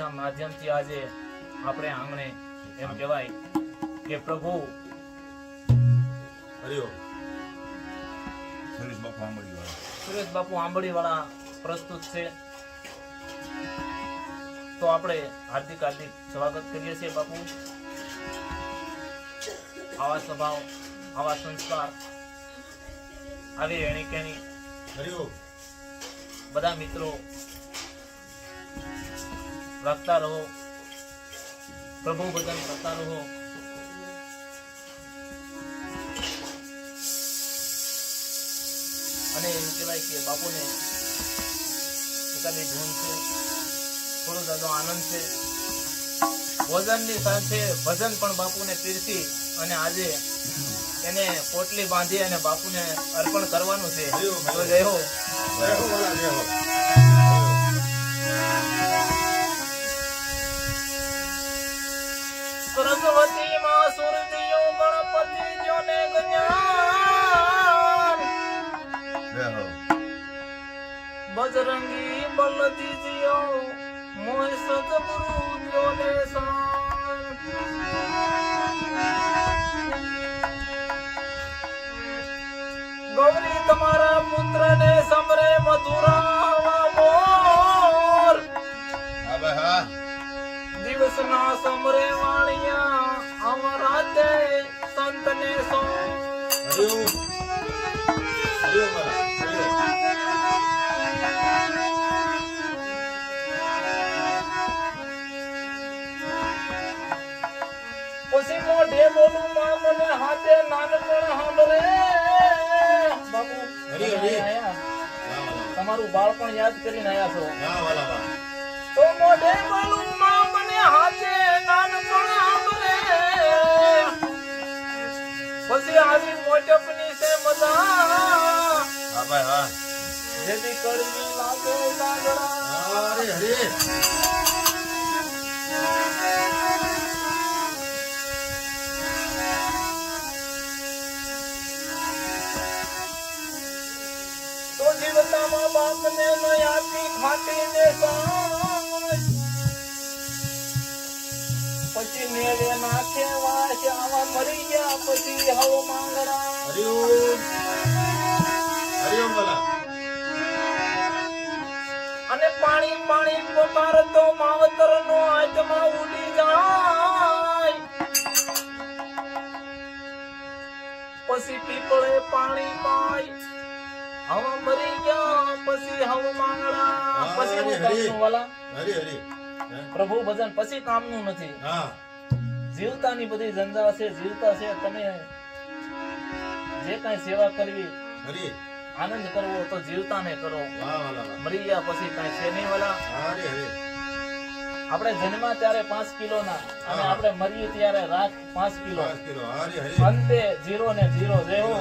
ના માધ્યમથી આજે આપણે આંગણે એમ કહેવાય કે પ્રભુ સુરેશ બાપુ આંબળી વાળા સુરેશ બાપુ આંબળી પ્રસ્તુત છે. તો આપણે હાર્દિક હાર્દિક સ્વાગત કરીએ છીએ બાપુ. આવા સ્વભાવ આવા સંસ્કાર આવી રહેણી કેણી બધા મિત્રો રાખતા રહો. પ્રભુ ભજન કરતા રહો. અને એમ કહેવાય કે બાપુને પોતાની ધૂન છે થોડો દાદો આનંદ છે. ભોજનની સાથે ભજન પણ બાપુને પીરસી અને આજે એને પોટલી બાંધી અને બાપુને અર્પણ કરવાનું છે. જય હો. જય હો. પછી મોઢે બોલું માં મને હાથે નાનપણ સાંભળે બાપુ તમારું બાળપણ યાદ કરીને આયા છો તો મોઢે બોલું પછી આવી મોટપની છે મજા. હા ભાઈ હા. જેથી કડવી લાગે લાગડા. હરે હરે તો જીવતામાં બાપને ન આપી ખાટીને. પછી મેળે નાખે વાસ આવા મરી ગયા પછી હવ માંગડા હરિઓમ હરિઓમ વાલા અને પાણી પાણી પોતાર તો માવતર નો આત્મા ઉડી જાય પછી પીપળે પાણી પાય હવા મરી ગયા પછી હવ માંગડા પછી હું. વાલા હરી હરી? પ્રભુ ભજન પછી કામનું નથી. જીવતાની બધી ઝંઝા છે જીવતા છે તમે જે કઈ સેવા કરવી આનંદ કરવો તો જીવતાને કરો. વાહ મરી ગયા પછી કઈ છે નહીં વાલા. આપણે જન્મા ત્યારે પાંચ કિલોના અને આપણે મરીએ ત્યારે રાત પાંચ કિલો. કિલો. અંતે જીરો ને જીરો જેવો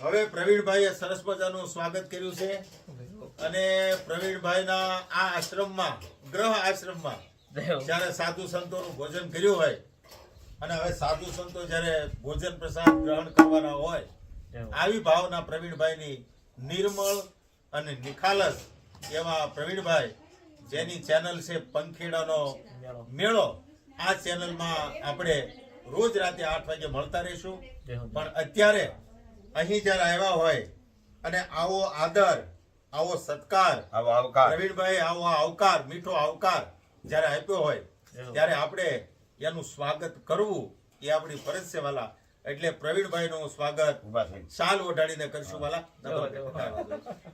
હવે પ્રવીણભાઈએ સરસ મજાનું સ્વાગત કર્યું છે. અને પ્રવીણભાઈના આ આશ્રમમાં ગ્રહ આશ્રમમાં જ્યારે સાધુ સંતોનું ભોજન કર્યું હોય અને હવે સાધુ સંતો જ્યારે ભોજન પ્રસાદ ગ્રહણ કરવાના હોય આવી ભાવના પ્રવીણભાઈની નિર્મળ અને નિખાલસ એવા પ્રવીણભાઈ જેની ચેનલ છે પંખેડાનો મેળો. આ ચેનલમાં આપણે રોજ રાતે આઠ વાગે મળતા રહીશું. પણ અત્યારે અહીં જ્યારે આવ્યા હોય અને આવો આદર આવો સત્કાર આવો આવકાર. પ્રવીણભાઈ આવો આવકાર મીઠો આવકાર જ્યારે આપ્યો હોય ત્યારે આપણે એનું સ્વાગત કરવું એ આપણી ફરજ છે વાલા એટલે પ્રવીણભાઈ નું સ્વાગત શાલ ઓઢાડીને કરશું વાલા.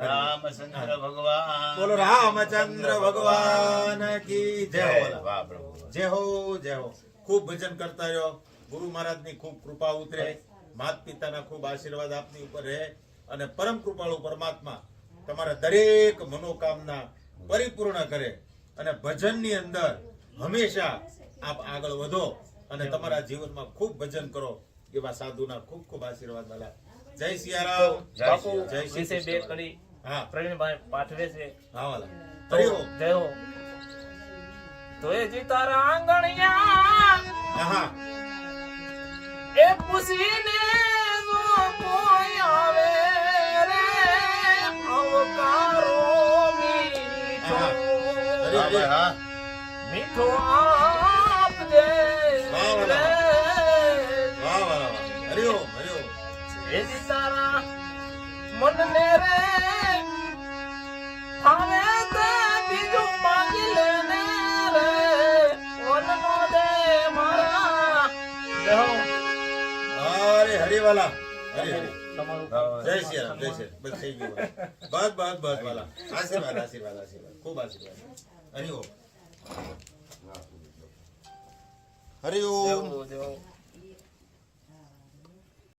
રામચંદ્ર ભગવાન બોલો રામચંદ્ર ભગવાન કી જય. પ્રભુ. જય હો જય હો. ખૂબ ભજન કરતા રહ્યો. ગુરુ મહારાજની ખૂબ કૃપા ઉતરે. માત પિતાના ખૂબ આશીર્વાદ આપની ઉપર રહે અને પરમ કૃપાળુ પરમાત્મા તમારા દરેક મનોકામના પરિપૂર્ણ કરે અને ભજનની અંદર હંમેશા આપ આગળ વધો અને તમારા જીવનમાં ખૂબ ભજન કરો એવા સાધુના ખૂબ ખૂબ આશીર્વાદ વાલા જય સિયારામ. જય શ્રી જય બે કરી હા. પ્રવીણભાઈ પાઠવે છે. હા વાલા. હરિ ઓમ. તો એ જી તારા આંગણિયા આહા એ પૂછીને જો કોઈ આવે રે અવકારો મીઠો. મીઠો એ જી તારા મનને રે જય શ્રી રામ. જય શ્રી બસ થઈ ગયું. બસ બસ બસ વાલા. આશીર્વાદ આશીર્વાદ આશીર્વાદ. ખૂબ આશીર્વાદ. હરિ ઓમ. હરિ ઓમ